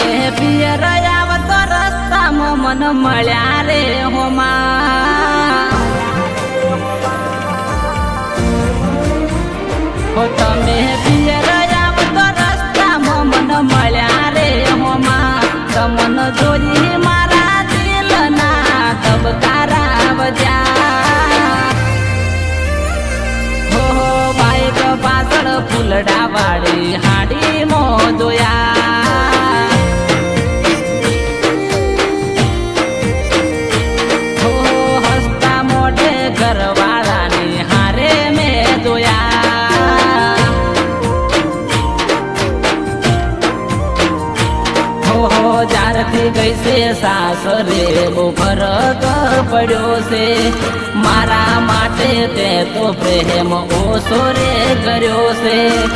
મને પિયર આવતો રસ્તામાં મન મળ્યા રે હોમા હો તમે પિયર આવતો રસ્તામાં મન મળ્યા રે હોમા તમન જોઈ મારા દિલના તબકારા વજ્યા હો બાઈક પાછળ ફૂલડા વાળી જ્યારથી ગઈ સાસરે બહુ ફરક પડ્યો છે. મારા માટે તે તો પ્રેમ ઓછો રે કર્યો છે.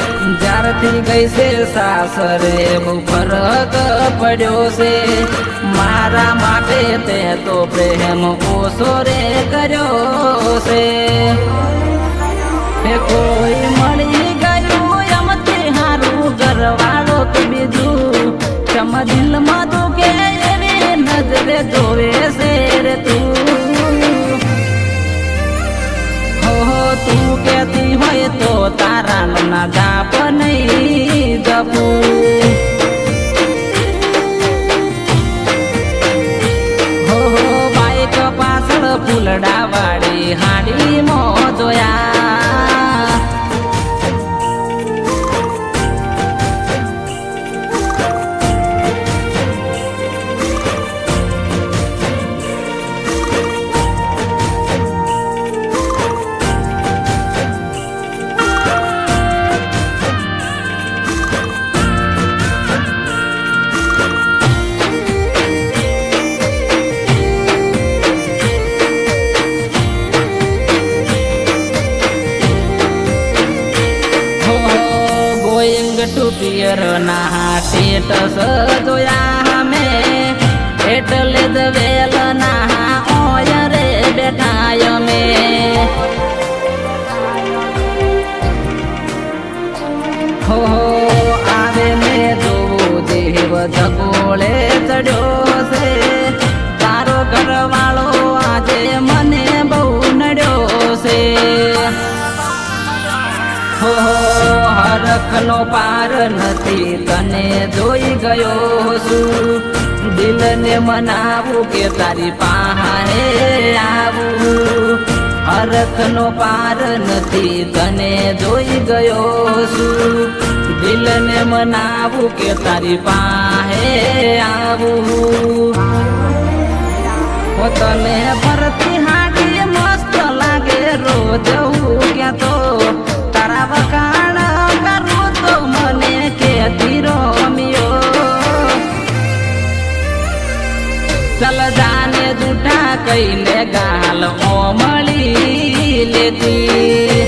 જ્યારથી ગઈ સાસરે બહુ ફરક પડ્યો છે. મારા માટે તે તો પ્રેમ ઓછો રે કર્યો છે. પાછળ વાળી હાડી ટુ પિયર ના સ્ટેટસ જોયા અમે એટલે જ વેલ ના ઓય રે બેઠાય અમે. હો, આવે ને જોવું દેવ જગોળે. હરખનો પાર નથી, તને જોઈ ગયો છું. દિલને મનાવું કે તારી પાહે આવું. હરખનો પાર નથી, તને જોઈ ગયો છું. દિલને મનાવું કે તારી પાહે આવું. તને ભરતી ચલ જાને જૂઠા કઈને ગાલ મળી લેતી.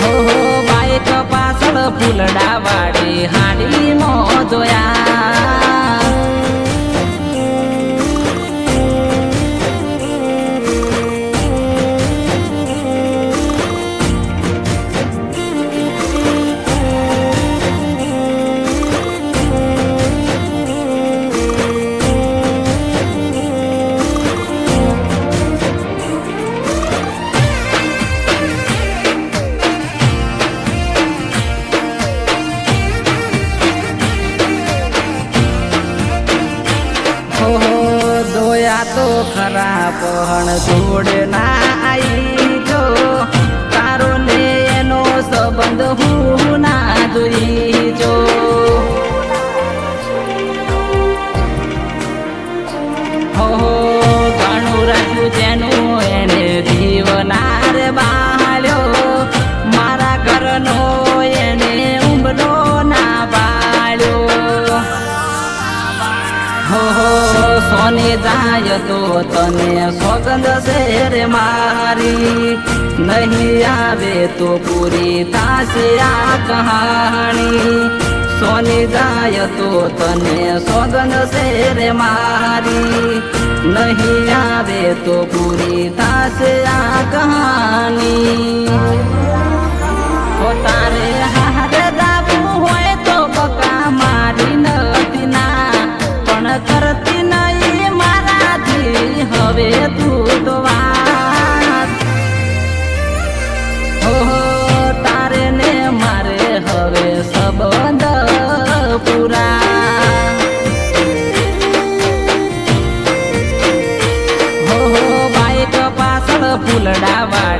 હો બાઈક પાછળ ફૂલડા વાળી હાડી તો ખરા પણ જોડે ના આઈ. સોને જાય તો તને સોગંદ શેર મારી. નહીં આવે તો પૂરી તાશે આ કહાણી. સોની જાય તો તને સોગંદ શેર મારી. નહીં આવે તો પૂરી તાશે આ કહાણી. આંગણા